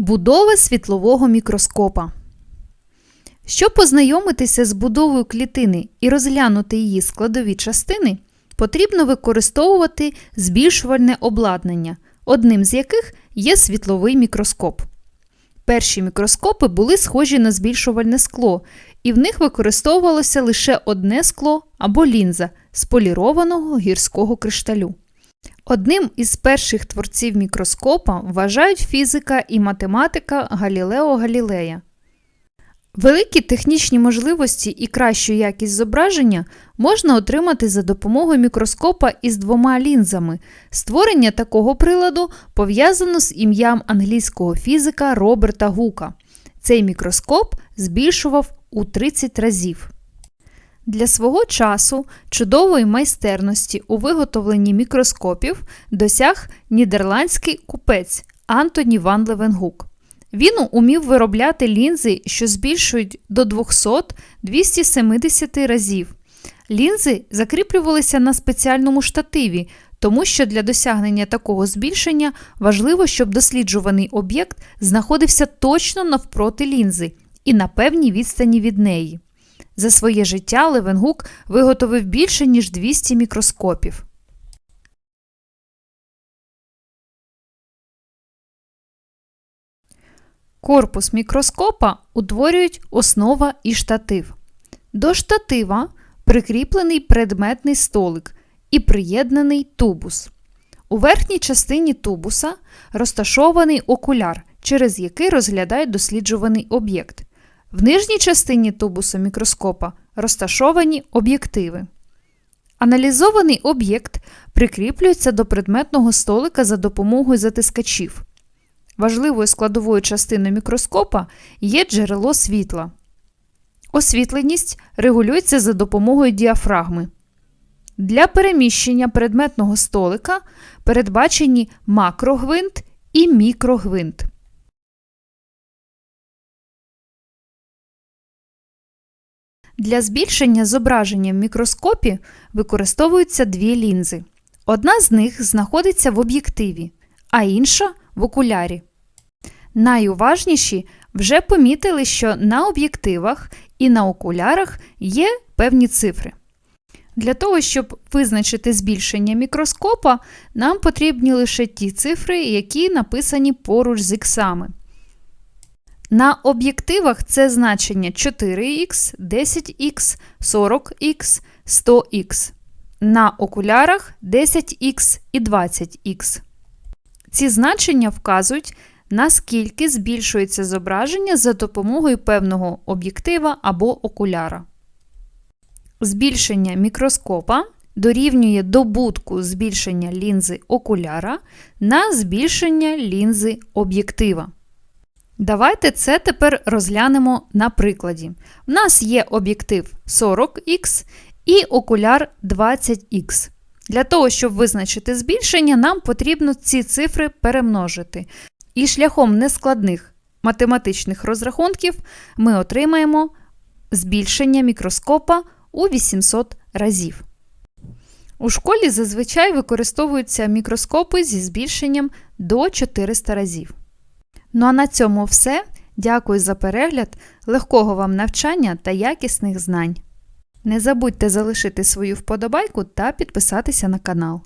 Будова світлового мікроскопа. Щоб познайомитися з будовою клітини і розглянути її складові частини, потрібно використовувати збільшувальне обладнання, одним з яких є світловий мікроскоп. Перші мікроскопи були схожі на збільшувальне скло, і в них використовувалося лише одне скло або лінза з полірованого гірського кришталю. Одним із перших творців мікроскопа вважають фізика і математика Галілео Галілея. Великі технічні можливості і кращу якість зображення можна отримати за допомогою мікроскопа із двома лінзами. Створення такого приладу пов'язано з ім'ям англійського фізика Роберта Гука. Цей мікроскоп збільшував у 30 разів. Для свого часу чудової майстерності у виготовленні мікроскопів досяг нідерландський купець Антоні Ван Левенгук. Він умів виробляти лінзи, що збільшують до 200-270 разів. Лінзи закріплювалися на спеціальному штативі, тому що для досягнення такого збільшення важливо, щоб досліджуваний об'єкт знаходився точно навпроти лінзи і на певній відстані від неї. За своє життя Левенгук виготовив більше, ніж 200 мікроскопів. Корпус мікроскопа утворюють основа і штатив. До штатива прикріплений предметний столик і приєднаний тубус. У верхній частині тубуса розташований окуляр, через який розглядають досліджуваний об'єкт. В нижній частині тубуса мікроскопа розташовані об'єктиви. Аналізований об'єкт прикріплюється до предметного столика за допомогою затискачів. Важливою складовою частиною мікроскопа є джерело світла. Освітленість регулюється за допомогою діафрагми. Для переміщення предметного столика передбачені макрогвинт і мікрогвинт. Для збільшення зображення в мікроскопі використовуються дві лінзи. Одна з них знаходиться в об'єктиві, а інша в окулярі. Найуважніші вже помітили, що на об'єктивах і на окулярах є певні цифри. Для того, щоб визначити збільшення мікроскопа, нам потрібні лише ті цифри, які написані поруч з іксами. На об'єктивах це значення 4х, 10х, 40х, 100х. На окулярах 10х і 20х. Ці значення вказують, наскільки збільшується зображення за допомогою певного об'єктива або окуляра. Збільшення мікроскопа дорівнює добутку збільшення лінзи окуляра на збільшення лінзи об'єктива. Давайте це тепер розглянемо на прикладі. У нас є об'єктив 40х і окуляр 20х. Для того, щоб визначити збільшення, нам потрібно ці цифри перемножити. І шляхом нескладних математичних розрахунків ми отримаємо збільшення мікроскопа у 800 разів. У школі зазвичай використовуються мікроскопи зі збільшенням до 400 разів. Ну а на цьому все. Дякую за перегляд, легкого вам навчання та якісних знань. Не забудьте залишити свою вподобайку та підписатися на канал.